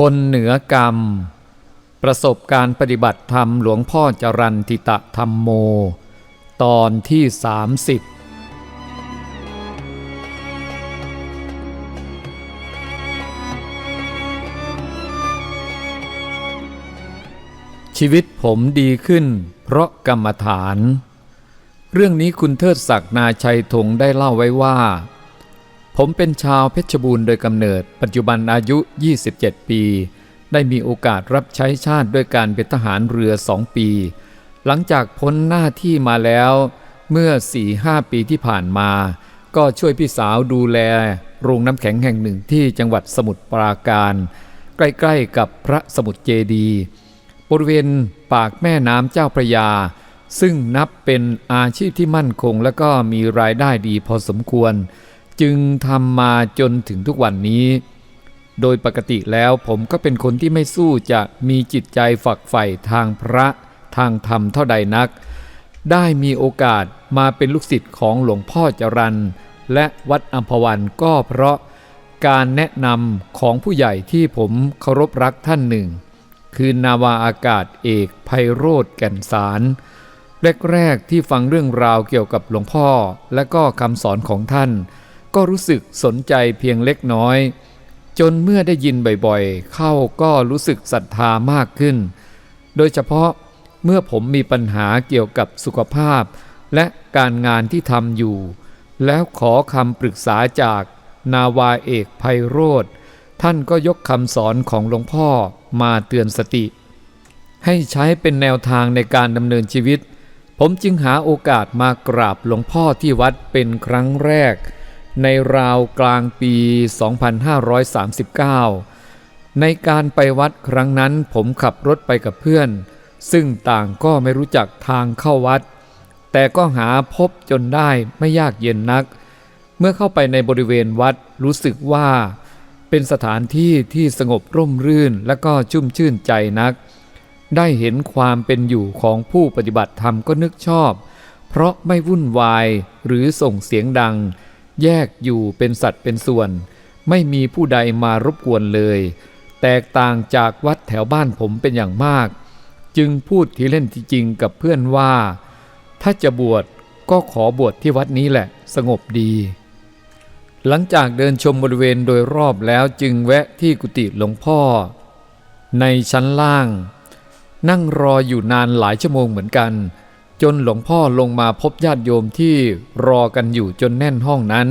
คนเหนือกรรม ประสบการปฏิบัติธรรมหลวงพ่อจรันติตะธรรมโม ตอนที่ 30ชีวิตผมดีขึ้น เพราะกรรมฐาน เรื่องนี้คุณเทิดศักดิ์นาชัยธงได้เล่าไว้ว่า ผมเป็นชาวเพชรบูรณ์โดยกำเนิด ปัจจุบันอายุ 27 ปี ได้มีโอกาสรับใช้ชาติด้วยการเป็นทหารเรือสองปี หลังจากพ้นหน้าที่มาแล้ว เมื่อ4-5ปีที่ผ่านมา ก็ช่วยพี่สาวดูแล โรงน้ำแข็งแห่งหนึ่งที่จังหวัดสมุทรปราการ ใกล้ๆกับพระสมุทรเจดีบริเวณปากแม่น้ำเจ้าพระยา ซึ่งนับเป็นอาชีพที่มั่นคงและก็มีรายได้ดีพอสมควร จึงทำมาจนถึงทุกวันนี้ โดยปกติแล้วผมก็เป็นคนที่ไม่สู้จะมีจิตใจฝักใฝ่ทางพระทางธรรมเท่าใดนัก ได้มีโอกาสมาเป็นลูกศิษย์ของหลวงพ่อจรันและวัดอัมพวันก็เพราะการแนะนำของผู้ใหญ่ที่ผมเคารพรักท่านหนึ่ง คือนาวาอากาศเอกไพโรธแก่นสารแรกๆที่ฟังเรื่องราวเกี่ยวกับหลวงพ่อและก็คำสอนของท่าน ก็รู้สึกสนใจเพียงเล็กน้อย จนเมื่อได้ยินบ่อยๆ เข้าก็รู้สึกศรัทธามากขึ้น โดยเฉพาะเมื่อผมมีปัญหาเกี่ยวกับสุขภาพ และการงานที่ทำอยู่ แล้วขอคำปรึกษาจากนาวาเอกไพโรธท่านก็ยกคำสอนของหลวงพ่อมาเตือนสติ ให้ใช้เป็นแนวทางในการดำเนินชีวิต ผมจึงหาโอกาสมากราบหลวงพ่อที่วัดเป็นครั้งแรก ในราวกลางปี 2539 ในการไปวัดครั้งนั้นผมขับรถไปกับเพื่อน ซึ่งต่างก็ไม่รู้จักทางเข้าวัด แต่ก็หาพบจนได้ไม่ยากเย็นนัก เมื่อเข้าไปในบริเวณวัดรู้สึกว่า เป็นสถานที่ที่สงบร่มรื่นและก็ชุ่มชื่นใจนัก ได้เห็นความเป็นอยู่ของผู้ปฏิบัติธรรมก็นึกชอบ เพราะไม่วุ่นวายหรือส่งเสียงดัง แยกอยู่เป็นสัตว์เป็นส่วน ไม่มีผู้ใดมารบกวนเลย แตกต่างจากวัดแถวบ้านผมเป็นอย่างมาก จึงพูดทีเล่นทีจริงกับเพื่อนว่า ถ้าจะบวชก็ขอบวชที่วัดนี้แหละสงบดี หลังจากเดินชมบริเวณโดยรอบแล้วจึงแวะที่กุฏิหลวงพ่อ ในชั้นล่าง นั่งรออยู่นานหลายชั่วโมงเหมือนกัน จนหลวงพ่อลงมาพบญาติโยมที่รอกันอยู่จนแน่นห้องนั้น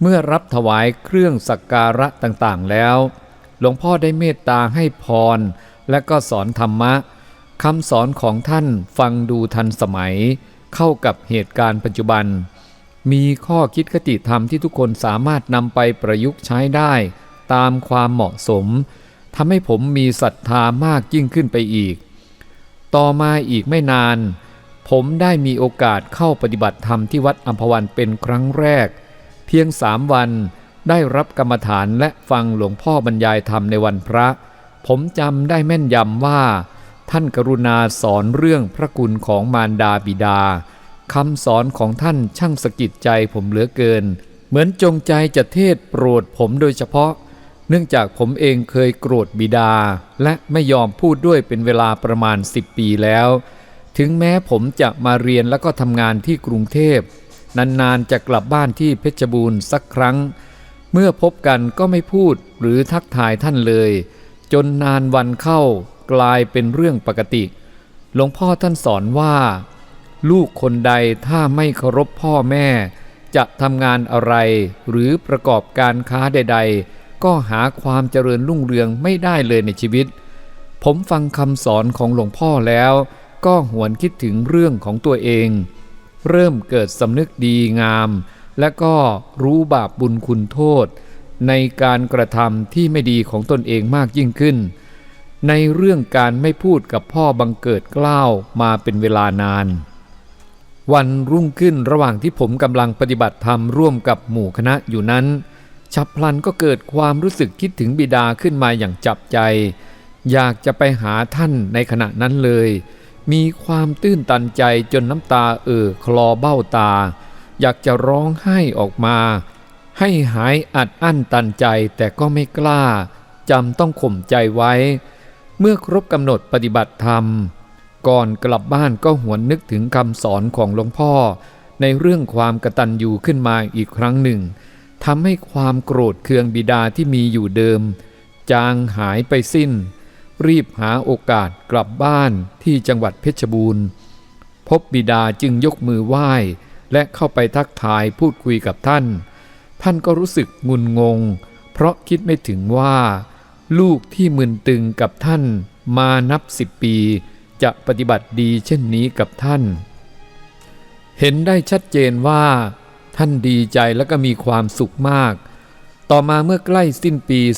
เมื่อรับถวายเครื่องสักการะต่างๆแล้ว หลวงพ่อได้เมตตาให้พร และก็สอนธรรมะคำสอนของท่านฟังดูทันสมัย เข้ากับเหตุการณ์ปัจจุบัน มีข้อคิดคติธรรมที่ทุกคนสามารถนำไปประยุกต์ใช้ได้ ตามความเหมาะสมทำให้ผมมีศรัทธามากยิ่งขึ้นไปอีก ต่อมาอีกไม่นาน ผมได้มีโอกาสเข้าปฏิบัติธรรมที่วัดอัมพวันเป็นครั้งแรก เพียงสามวันได้รับกรรมฐานและฟังหลวงพ่อบรรยายธรรมในวันพระ ผมจำได้แม่นยำว่า ท่านกรุณาสอนเรื่องพระคุณของมารดาบิดาคำสอนของท่านช่างสะกิดใจผมเหลือเกิน เหมือนจงใจจะเทศโปรดผมโดยเฉพาะ เนื่องจากผมเองเคยโกรธบิดา และไม่ยอมพูดด้วยเป็นเวลาประมาณ10ปีแล้ว ถึงแม้ผมจะมาเรียนแล้วก็ทำงานที่กรุงเทพ นานๆจะกลับบ้านที่เพชรบูรณ์สักครั้ง เมื่อพบกันก็ไม่พูดหรือทักทายท่านเลย จนนานวันเข้ากลายเป็นเรื่องปกติ หลวงพ่อท่านสอนว่า ลูกคนใดถ้าไม่เคารพพ่อแม่ จะทำงานอะไร หรือประกอบการค้าใด ๆ ก็หาความเจริญรุ่งเรืองไม่ได้เลยในชีวิต ผมฟังคำสอนของหลวงพ่อแล้ว ก็หวนคิดถึงเรื่องของตัวเอง เริ่มเกิดสำนึกดีงาม และก็รู้บาปบุญคุณโทษ ในการกระทำที่ไม่ดีของตนเองมากยิ่งขึ้น ในเรื่องการไม่พูดกับพ่อบังเกิดกล้าวมาเป็นเวลานาน วันรุ่งขึ้นระหว่างที่ผมกำลังปฏิบัติธรรมร่วมกับหมู่คณะอยู่นั้น ฉับพลันก็เกิดความรู้สึกคิดถึงบิดาขึ้นมาอย่างจับใจ อยากจะไปหาท่านในขณะนั้นเลย มีความตื้นตันใจจนน้ำตาเอ่อคลอเบ้าตา อยากจะร้องไห้ออกมา ให้หายอัดอั้นตันใจแต่ก็ไม่กล้าจำต้องข่มใจไว้ เมื่อครบกำหนดปฏิบัติธรรม ก่อนกลับบ้านก็หวนนึกถึงคำสอนของหลวงพ่อ ในเรื่องความกระตัญญูขึ้นมาอีกครั้งหนึ่งทำให้ความโกรธเคืองบิดาที่มีอยู่เดิม จางหายไปสิ้น รีบหาโอกาสกลับบ้านที่จังหวัดเพชรบูรณ์ พบบิดาจึงยกมือไหว้ และเข้าไปทักทายพูดคุยกับท่าน ท่านก็รู้สึกงุนงง เพราะคิดไม่ถึงว่า ลูกที่มึนตึงกับท่านมานับสิบปี จะปฏิบัติดีเช่นนี้กับท่าน เห็นได้ชัดเจนว่า ท่านดีใจและก็มีความสุขมาก ต่อมาเมื่อใกล้สิ้นปี 2539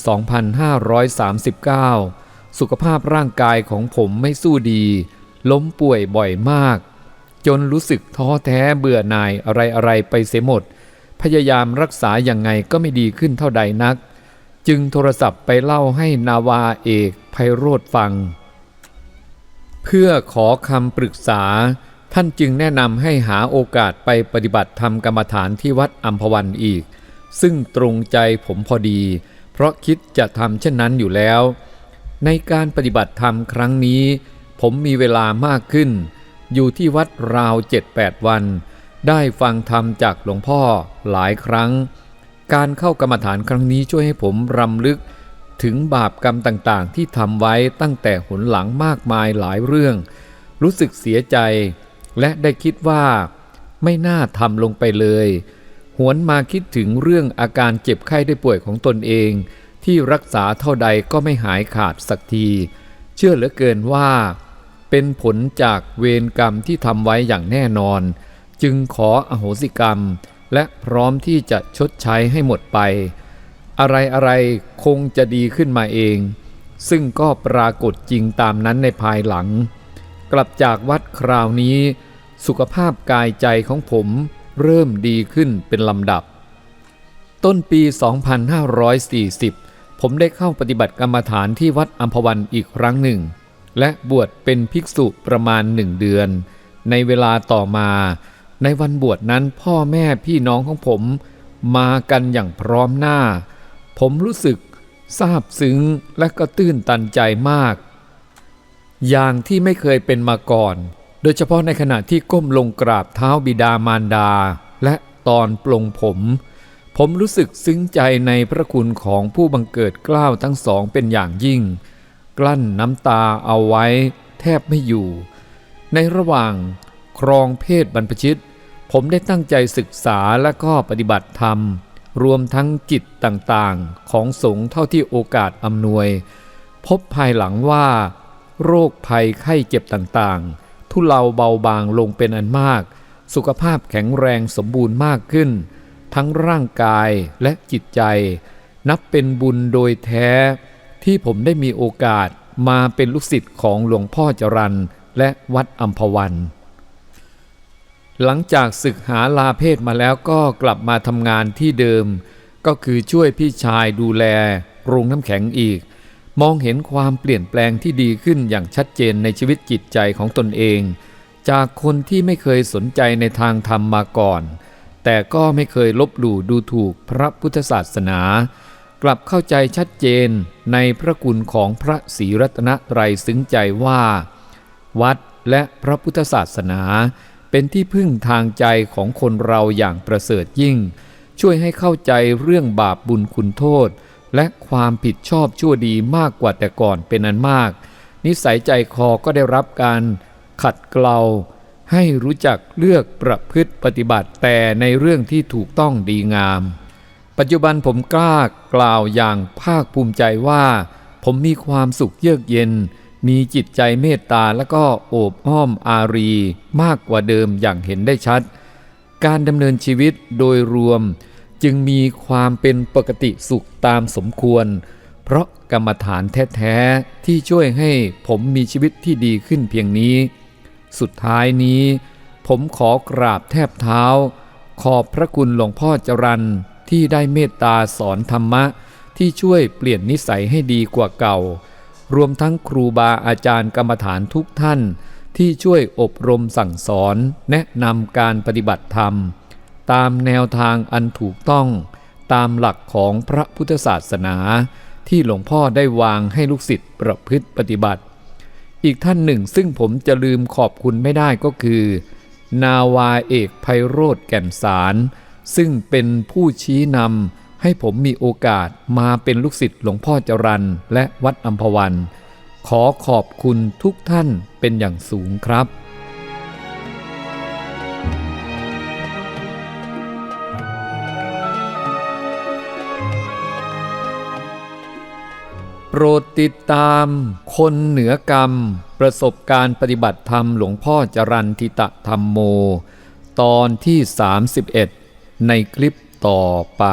สุขภาพร่างกายของผมไม่สู้ดี ล้มป่วยบ่อยมาก จนรู้สึกท้อแท้เบื่อหน่ายอะไรๆไปเสียหมด พยายามรักษาอย่างไงก็ไม่ดีขึ้นเท่าใดนัก จึงโทรศัพท์ไปเล่าให้นาวาเอกไพโรธฟัง เพื่อขอคำปรึกษา ท่านจึงแนะนำให้หาโอกาสไปปฏิบัติธรรมกรรมฐานที่วัดอัมพวันอีก ซึ่งตรงใจผมพอดี เพราะคิดจะทำเช่นนั้นอยู่แล้ว ในการปฏิบัติธรรมครั้งนี้ ผมมีเวลามากขึ้น อยู่ที่วัดราว7-8วัน ได้ฟังธรรมจากหลวงพ่อหลายครั้ง การเข้ากรรมฐานครั้งนี้ช่วยให้ผมรำลึก ถึงบาปกรรมต่างๆ ที่ทำไว้ตั้งแต่หนหลังมากมายหลายเรื่อง รู้สึกเสียใจ และได้คิดว่า ไม่น่าทำลงไปเลย หวนมาคิดถึงเรื่องอาการเจ็บไข้ได้ป่วยของตนเอง ที่รักษาเท่าใดก็ไม่หายขาดสักที เชื่อเหลือเกินว่า เป็นผลจากเวรกรรมที่ทำไว้อย่างแน่นอน จึงขออโหสิกรรม และพร้อมที่จะชดใช้ให้หมดไป อะไรอะไรคงจะดีขึ้นมาเอง ซึ่งก็ปรากฏจริงตามนั้นในภายหลัง กลับจากวัดคราวนี้ สุขภาพกายใจของผมเริ่มดีขึ้นเป็นลำดับ ต้นปี 2540 ผมได้เข้าปฏิบัติกรรมฐานที่วัดอัมพวันอีกครั้งหนึ่ง และบวชเป็นภิกษุประมาณหนึ่งเดือน ในเวลาต่อมา ในวันบวชนั้นพ่อแม่พี่น้องของผมมากันอย่างพร้อมหน้า ผมรู้สึกซาบซึ้งและก็ตื้นตันใจมาก อย่างที่ไม่เคยเป็นมาก่อน โดยเฉพาะในขณะที่ก้มลงกราบเท้าบิดามารดา และตอนปลงผม ผมรู้สึกซึ้งใจในพระคุณของผู้บังเกิดเกล้าวทั้งสองเป็นอย่างยิ่ง กลั้นน้ำตาเอาไว้แทบไม่อยู่ ในระหว่างครองเพศบรรพชิต ผมได้ตั้งใจศึกษาและก็ปฏิบัติธรรม รวมทั้งจิตต่างๆ ของสงฆ์เท่าที่โอกาสอำนวย พบภายหลังว่า โรคภัยไข้เจ็บต่างๆ ทุเลาเบาบางลงเป็นอันมาก สุขภาพแข็งแรงสมบูรณ์มากขึ้น ทั้งร่างกายและจิตใจ นับเป็นบุญโดยแท้ ที่ผมได้มีโอกาสมาเป็นลูกศิษย์ของหลวงพ่อจรันและวัดอัมพวัน หลังจากศึกหาลาเพศมาแล้วก็กลับมาทำงานที่เดิม ก็คือช่วยพี่ชายดูแลโรงน้ำแข็งอีก มองเห็นความเปลี่ยนแปลงที่ดีขึ้นอย่างชัดเจนในชีวิตจิตใจของตนเอง จากคนที่ไม่เคยสนใจในทางธรรมมาก่อน แต่ก็ไม่เคยลบหลู่ดูถูกพระพุทธศาสนา กลับเข้าใจชัดเจนในพระคุณของพระศรีรัตนตรัยซึ้งใจว่า วัดและพระพุทธศาสนา เป็นที่พึ่งทางใจของคนเราอย่างประเสริฐยิ่ง ช่วยให้เข้าใจเรื่องบาปบุญคุณโทษ และความผิดชอบชั่วดีมากกว่าแต่ก่อนเป็นอันมาก นิสัยใจคอก็ได้รับการขัดเกลา ให้รู้จักเลือกประพฤติปฏิบัติแต่ในเรื่องที่ถูกต้องดีงาม ปัจจุบันผมกล้ากล่าวอย่างภาคภูมิใจว่า ผมมีความสุขเยือกเย็น มีจิตใจเมตตาและก็โอบอ้อมอารีมากกว่าเดิมอย่างเห็นได้ชัด การดำเนินชีวิตโดยรวม จึงมีความเป็นปกติสุขตามสมควร เพราะกรรมฐานแท้ ๆ ที่ช่วยให้ผมมีชีวิตที่ดีขึ้นเพียงนี้ สุดท้ายนี้ ผมขอกราบแทบเท้า ขอบพระคุณหลวงพ่อจรันที่ได้เมตตาสอนธรรมะ ที่ช่วยเปลี่ยนนิสัยให้ดีกว่าเก่า รวมทั้งครูบาอาจารย์กรรมฐานทุกท่าน ที่ช่วยอบรมสั่งสอนแนะนำการปฏิบัติธรรม ตามแนวทางอันถูกต้อง ตามหลักของพระพุทธศาสนา ที่หลวงพ่อได้วางให้ลูกศิษย์ประพฤติปฏิบัติ อีกท่านหนึ่งซึ่งผมจะลืมขอบคุณไม่ได้ก็คือ นาวาเอกไพโรธแก่นสาร ซึ่งเป็นผู้ชี้นำให้ผมมีโอกาสมาเป็นลูกศิษย์หลวงพ่อจรันและวัดอัมพวัน ขอขอบคุณทุกท่านเป็นอย่างสูงครับ โปรดติดตามคนเหนือกรรม ประสบการณ์ปฏิบัติธรรมหลวงพ่อจรันทิตะธรรมโม ตอนที่ 31 ในคลิปต่อไป